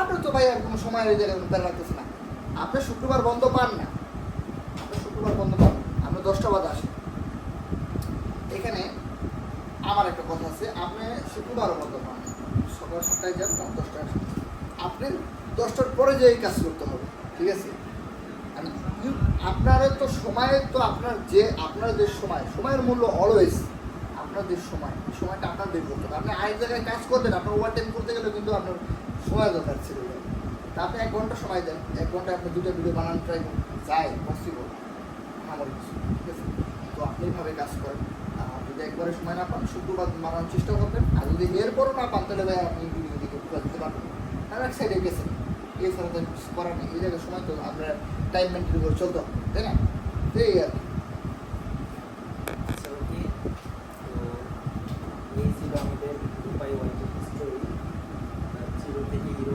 আপনার তো ভাই কোনো সময় বেড়া লাগতেছে না। আপনার শুক্রবার বন্ধ পান না। আপনার শুক্রবার বন্ধ পান। না। আপনার দশটা বাজে আসেন। এখানে আমার একটা কথা আছে। আপনি শুক্রবারও বন্ধ পান সকাল সাতটায় যান রাত দশটায় আসেন। আপনি দশটার পরে যে কাজ করতে হবে, ঠিক আছে? আপনার তো সময় তো আপনার যে আপনার যে সময়, সময়ের মূল্য অলওয়েজ আপনার যে সময় সময়টা আপনার বের হবে। আপনি আরেক জায়গায় কাজ করবেন আপনার ওভার টাইম করতে গেলে কিন্তু আপনার সময় দরকার ছিল তা আপনি এক ঘণ্টা সময় দেন, এক ঘণ্টা আপনি দুটো ভিডিও বানানো ট্রাই যায় পসিবল আমার কিছু ঠিক আছে? তো আপনি এইভাবে কাজ করেন। আর যদি একবারে সময় না পান, শুক্রবার বানানোর চেষ্টা করবেন। আর যদি এরপরও না পান, তাহলে ভাই আপনি ভিডিও দিকে পুরো দিতে পারবেন। আর এক সাইডে গেছেন। এছাড়া তো করার নেই। এই জায়গায় সময় তো আপনার টাইম মেনটেন করে চলতে হবে, তাই না? এই আর কি। এই ছিল